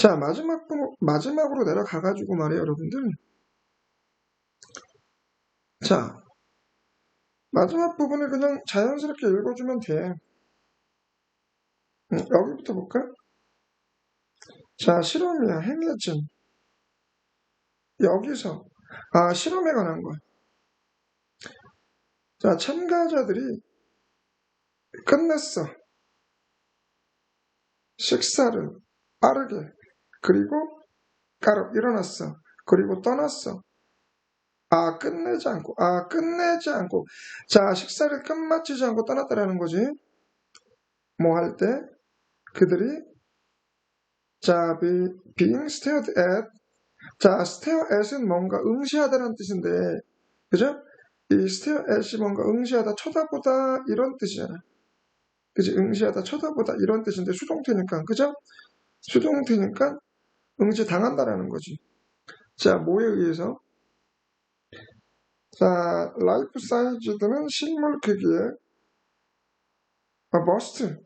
자, 마지막, 부- 마지막으로 내려가가지고 말이에요, 여러분들. 자, 마지막 부분을 그냥 자연스럽게 읽어주면 돼. 음, 여기부터 볼까? 자, 실험이야, 행해진. 여기서, 아, 실험에 관한 거야. 자, 참가자들이 끝냈어. 식사를 빠르게, 그리고 까르 일어났어. 그리고 떠났어. 아, 끝내지 않고, 아, 끝내지 않고. 자, 식사를 끝마치지 않고 떠났다라는 거지. 뭐 할 때? 그들이, 자, be, being stared at. 자, stare at은 뭔가 응시하다라는 뜻인데, 그죠? 이 stare at이 뭔가 응시하다, 쳐다보다, 이런 뜻이잖아. 그지? 응시하다, 쳐다보다, 이런 뜻인데, 수동태니까, 그죠? 수동태니까, 응시 당한다라는 거지. 자, 뭐에 의해서? 자, 라이프 사이즈드는 실물 크기의 아, 버스트,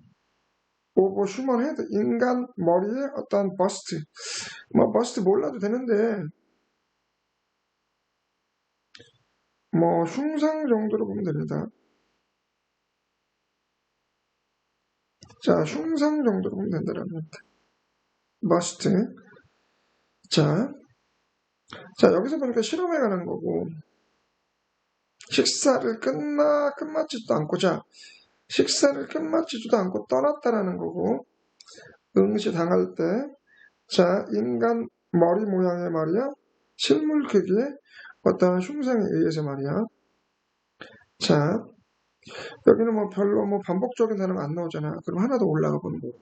오버 휴먼 헤드, 인간 머리의 어떤 버스트. 뭐, 버스트 몰라도 되는데, 뭐, 흉상 정도로 보면 됩니다. 자, 흉상 정도로 보면 된다는 겁니다. 버스트. 자, 자, 여기서 보니까 실험에 관한 거고, 식사를 끝나, 끝마치지도 않고, 자, 식사를 끝마치지도 않고 떠났다라는 거고, 응시 당할 때, 자, 인간 머리 모양의 말이야, 실물 크기의 어떠한 흉상에 의해서 말이야. 자, 여기는 뭐 별로 뭐 반복적인 단어가 안 나오잖아. 그럼 하나 더 올라가 보는 거고.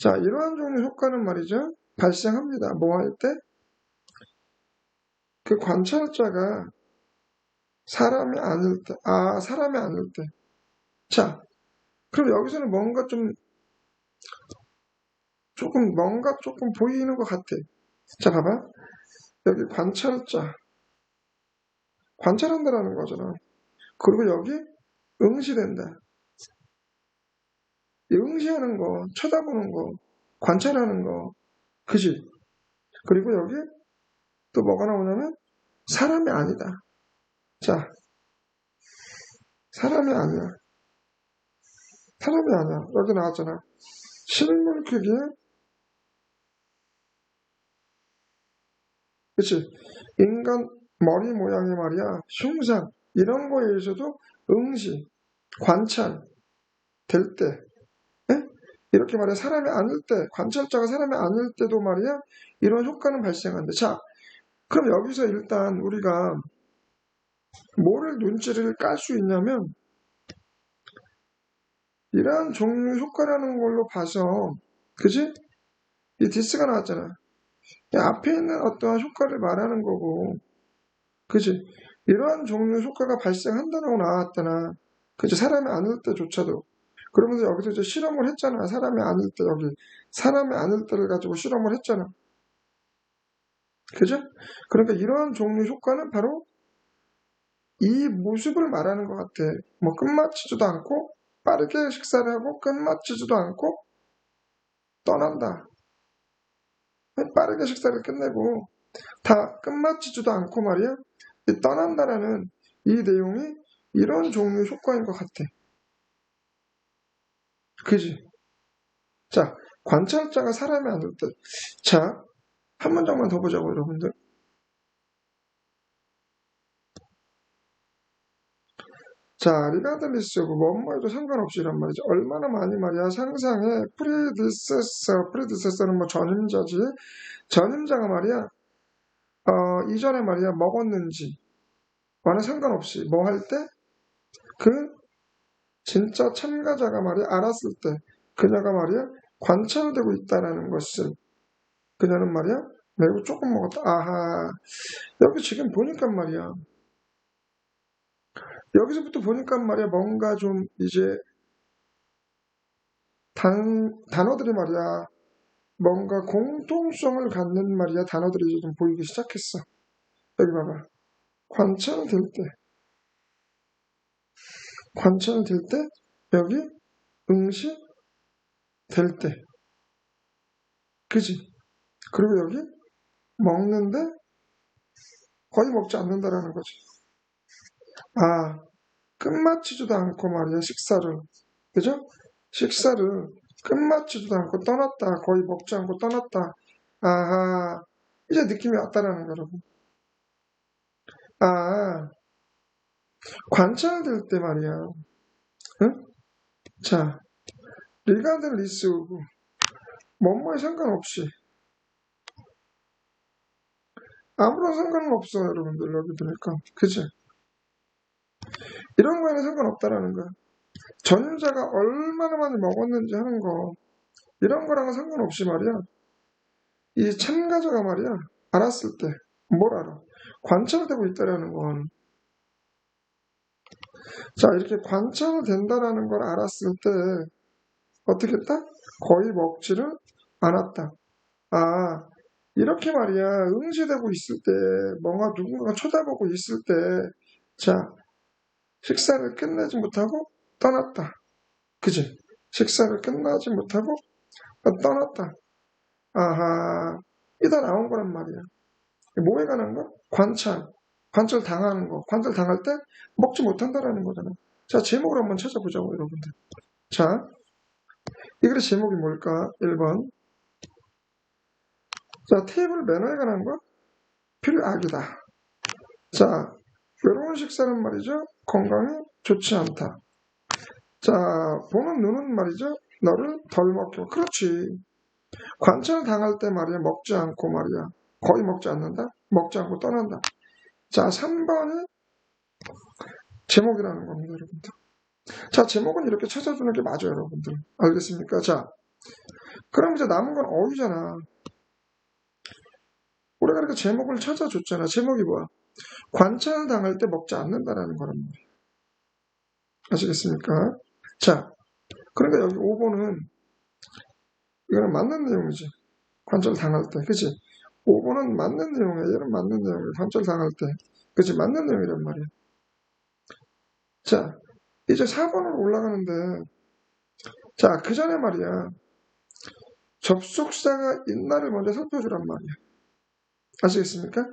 자, 이러한 종류 효과는 말이죠. 발생합니다. 뭐 할 때? 그 관찰자가 사람이 아닐 때, 아, 사람이 아닐 때. 자, 그럼 여기서는 뭔가 좀, 조금, 뭔가 조금 보이는 것 같아. 자, 봐봐. 여기 관찰자. 관찰한다라는 거잖아. 그리고 여기 응시된다. 이 응시하는 거, 쳐다보는 거, 관찰하는 거, 그지? 그리고 여기 또 뭐가 나오냐면 사람이 아니다. 자, 사람이 아니야. 사람이 아니야. 여기 나왔잖아. 실물 크기에 그치? 인간 머리 모양의 말이야. 흉상 이런 거에 의해서도 응시, 관찰 될 때, 에? 이렇게 말이야 사람이 아닐 때, 관찰자가 사람이 아닐 때도 말이야 이런 효과는 발생한다. 자, 그럼 여기서 일단 우리가 뭐를 눈치를 깔 수 있냐면 이러한 종류 효과라는 걸로 봐서 그지? 이 디스가 나왔잖아. 이 앞에 있는 어떠한 효과를 말하는 거고 그지? 이러한 종류 효과가 발생한다고 나왔잖아. 그지? 사람이 아닐 때조차도. 그러면서 여기서 이제 실험을 했잖아. 사람이 아닐 때 여기. 사람이 아닐 때를 가지고 실험을 했잖아. 그죠? 그러니까 이러한 종류 효과는 바로 이 모습을 말하는 것 같아. 뭐 끝마치지도 않고 빠르게 식사를 하고 끝마치지도 않고 떠난다. 빠르게 식사를 끝내고 다 끝마치지도 않고 말이야. 이 떠난다라는 이 내용이 이런 종류의 효과인 것 같아. 그지? 자, 관찰자가 사람이 아닐 때. 자, 한 문장만 더 보자고, 여러분들. 자, 리가드리스 오브 뭐뭐에도 상관없이 이란 말이죠. 얼마나 많이 말이야. 상상에 프리디세서, 프리디세서는 뭐 전임자지. 전임자가 말이야. 어, 이전에 말이야 먹었는지 와는 상관없이 뭐 할 때? 그 진짜 참가자가 말이야 알았을 때 그녀가 말이야 관찰되고 있다라는 것을 그녀는 말이야 매우 조금 먹었다. 아하 여기 지금 보니까 말이야 여기서부터 보니까 말이야 뭔가 좀 이제 단, 단어들이 말이야 뭔가 공통성을 갖는 말이야 단어들이 좀 보이기 시작했어. 여기 봐봐. 관찰될 때, 관찰될 때, 여기 응시 될 때. 그지? 그리고 여기 먹는데 거의 먹지 않는다라는 거지. 아, 끝마치지도 않고 말이야, 식사를. 그죠? 식사를 끝마치지도 않고 떠났다. 거의 먹지 않고 떠났다. 아하, 이제 느낌이 왔다라는 거, 여러분. 아, 관찰될 때 말이야. 응? 자, 리가든 리스우고, 뭐뭐에 상관없이. 아무런 상관은 없어, 여러분들, 여기 보니까. 그치? 이런 거에는 상관없다라는 거야. 전자가 얼마나 많이 먹었는지 하는 거, 이런 거랑은 상관없이 말이야. 이 참가자가 말이야, 알았을 때, 뭘 알아? 관찰되고 있다라는 건. 자, 이렇게 관찰된다라는 걸 알았을 때, 어떻게 했다? 거의 먹지를 않았다. 아, 이렇게 말이야, 응시되고 있을 때, 뭔가 누군가가 쳐다보고 있을 때, 자, 식사를 끝내지 못하고 떠났다. 그지? 식사를 끝나지 못하고 떠났다. 아하, 이다 나온 거란 말이야. 뭐에 관한 거? 관찰. 관찰 당하는 거. 관찰 당할 때 먹지 못한다라는 거잖아. 자, 제목을 한번 찾아보자고, 여러분들. 자, 이 글의 제목이 뭘까? 1번. 자, 테이블 매너에 관한 거? 필요악이다. 자, 외로운 식사는 말이죠. 건강에 좋지 않다. 자, 보는 눈은 말이죠. 너를 덜 먹혀. 그렇지. 관찰 당할 때 말이야. 먹지 않고 말이야. 거의 먹지 않는다. 먹지 않고 떠난다. 자, 3번이 제목이라는 겁니다, 여러분들. 자, 제목은 이렇게 찾아주는 게 맞아요, 여러분들. 알겠습니까? 자, 그럼 이제 남은 건 어휘잖아. 우리가 이렇게 제목을 찾아줬잖아. 제목이 뭐야? 관찰 당할 때 먹지 않는다라는 거란 말이에요. 아시겠습니까? 자, 그러니까 여기 5번은 이거는 맞는 내용이지. 관찰 당할 때, 그치? 5번은 맞는 내용이야. 얘는 맞는 내용이야. 관찰 당할 때. 그치? 맞는 내용이란 말이야. 자, 이제 4번으로 올라가는데, 자, 그 전에 말이야. 접속사가 있나를 먼저 살펴주란 말이야. 아시겠습니까?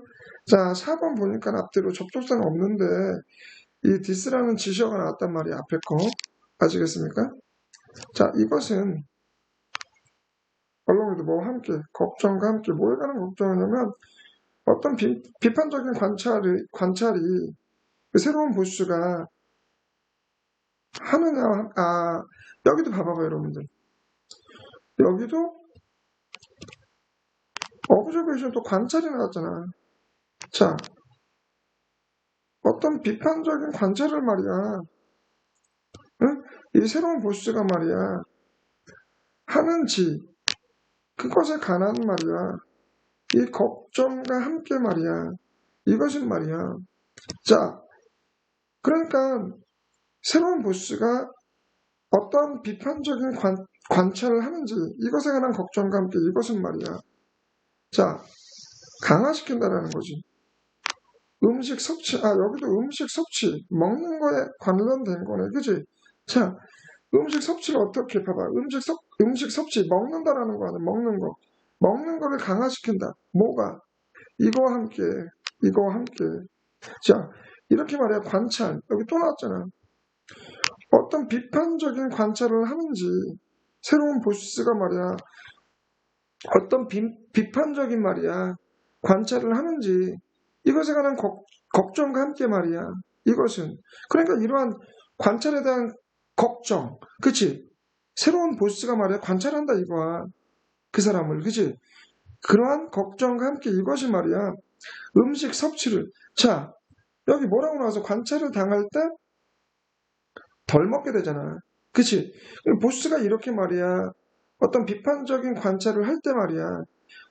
자, 4번 보니까 앞뒤로 접속사는 없는데, 이 디스라는 지시어가 나왔단 말이야. 앞에 거. 아시겠습니까? 자, 이것은 언론에도 뭐 함께, 걱정과 함께, 뭐에 관한 걱정이냐면, 어떤 비, 판적인 관찰이, 관찰이 그 새로운 보스가 하느냐, 아, 여기도 봐봐요, 여러분들. 여기도 어브저베이션 또 관찰이 나왔잖아. 자, 어떤 비판적인 관찰을 말이야. 응? 이 새로운 보스가 말이야. 하는지, 그것에 관한 말이야. 이 걱정과 함께 말이야. 이것은 말이야. 자, 그러니까 새로운 보스가 어떤 비판적인 관, 관찰을 하는지 이것에 관한 걱정과 함께 이것은 말이야. 자, 강화시킨다라는 거지. 음식 섭취, 아, 여기도 음식 섭취, 먹는 거에 관련된 거네. 그지? 자, 음식 섭취를 어떻게 봐봐. 음식 섭, 음식 섭취, 먹는다라는 거 아니야. 먹는 거. 먹는 거를 강화시킨다. 뭐가? 이거와 함께, 이거와 함께. 자, 이렇게 말해야 관찰. 여기 또 나왔잖아. 어떤 비판적인 관찰을 하는지, 새로운 보스가 말이야. 어떤 비, 비판적인 말이야. 관찰을 하는지, 이것에 관한 걱, 걱정과 함께 말이야. 이것은. 그러니까 이러한 관찰에 대한 걱정. 그치? 새로운 보스가 말이야. 관찰한다 이거야. 그 사람을. 그치? 그러한 걱정과 함께 이것이 말이야. 음식 섭취를. 자, 여기 뭐라고 나와서 관찰을 당할 때 덜 먹게 되잖아. 그치? 보스가 이렇게 말이야. 어떤 비판적인 관찰을 할 때 말이야.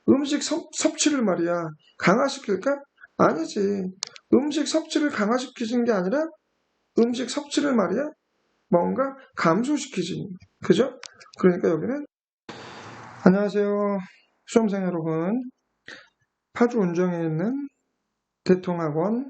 음식 섭, 섭취를 말이야. 강화시킬까? 아니지. 음식 섭취를 강화시키는 게 아니라 음식 섭취를 말이야. 뭔가 감소시키지. 그죠? 그러니까 여기는 안녕하세요. 수험생 여러분. 파주 운정에 있는 대통학원